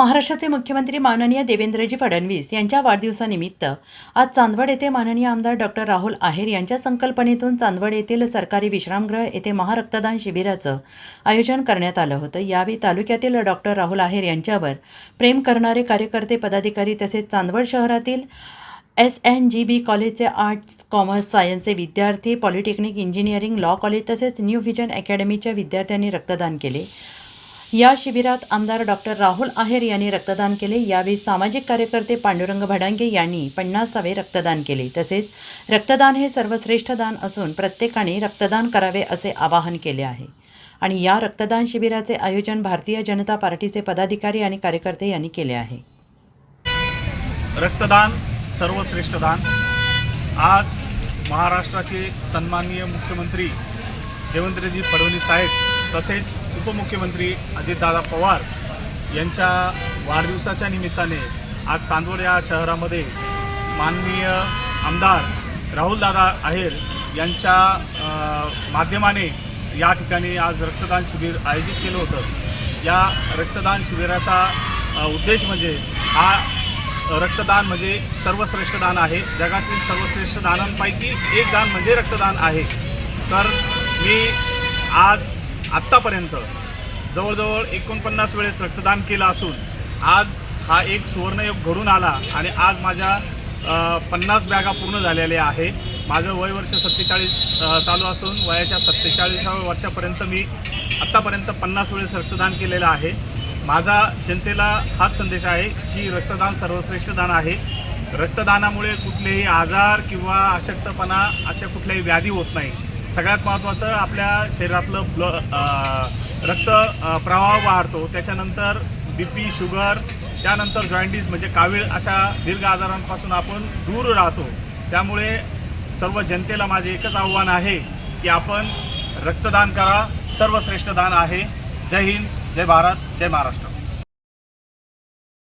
महाराष्ट्राचे मुख्यमंत्री माननीय देवेंद्रजी फडणवीस यांच्या वाढदिवसानिमित्त आज चांदवड येथे माननीय आमदार डॉक्टर राहुल आहेर यांच्या संकल्पनेतून चांदवड येथील सरकारी विश्रामगृह येथे महारक्तदान शिबिराचं आयोजन करण्यात आलं होतं. यावेळी तालुक्यातील डॉक्टर राहुल आहेर यांच्यावर प्रेम करणारे कार्यकर्ते पदाधिकारी तसेच चांदवड शहरातील एस एन जी बी कॉलेजचे आर्ट्स कॉमर्स सायन्सचे विद्यार्थी पॉलिटेक्निक इंजिनिअरिंग लॉ कॉलेज तसेच न्यू व्हिजन अकॅडमीच्या विद्यार्थ्यांनी रक्तदान केले. या शिबिरात आमदार डॉक्टर राहुल आहेर यांनी रक्तदान केले. यावेळी सामाजिक कार्यकर्ते पांडुरंग भडांगे यांनी पन्नासावे रक्तदान केले. तसेच रक्तदान हे सर्वश्रेष्ठ दान असून प्रत्येकाने रक्तदान करावे असे आवाहन केले आहे. आणि या रक्तदान शिबिराचे आयोजन भारतीय जनता पार्टीचे पदाधिकारी आणि कार्यकर्ते यांनी केले आहे. रक्तदान सर्वश्रेष्ठ दान. आज महाराष्ट्राचे सन्माननीय मुख्यमंत्री देवेंद्रजी फडणवीस साहेब तसेच उपमुख्यमंत्री अजितदादा पवार यांच्या वाढदिवसाच्या निमित्ताने आज चांदवड या शहरामध्ये माननीय आमदार राहुलदादा आहेर यांच्या माध्यमाने या ठिकाणी आज रक्तदान शिबिर आयोजित केलं होतं. या रक्तदान शिबिराचा उद्देश म्हणजे हा रक्तदान म्हणजे सर्वश्रेष्ठ दान आहे. जगातील सर्वश्रेष्ठ दानांपैकी एक दान म्हणजे रक्तदान आहे. तर मी आज आत्तापर्यंत जवळजवळ एकोणपन्नास वेळेस रक्तदान केलं असून आज हा एक सुवर्णयोग घडून आला आणि आज माझ्या पन्नास बॅगा पूर्ण झालेल्या आहे. माझं वय वर्ष सत्तेचाळीस चालू असून वयाच्या सत्तेचाळीसाव्या वर्षापर्यंत मी आत्तापर्यंत पन्नास वेळेस रक्तदान केलेलं आहे. माझा जनतेला हाच संदेश आहे की रक्तदान सर्वश्रेष्ठ दान आहे. रक्तदानामुळे कुठलेही आजार किंवा अशक्तपणा अशा कुठल्याही व्याधी होत नाही. सगळ्यात महत्त्वाचं आपल्या शरीरातलं ब्ल रक्त प्रवाह वाढतो. त्याच्यानंतर बी पी शुगर त्यानंतर जॉईंटीज म्हणजे कावीळ अशा दीर्घ आजारांपासून आपण दूर राहतो. त्यामुळे सर्व जनतेला माझे एकच आव्हान आहे की आपण रक्तदान करा. सर्वश्रेष्ठ दान आहे. जय हिंद जय भारत जय महाराष्ट्र.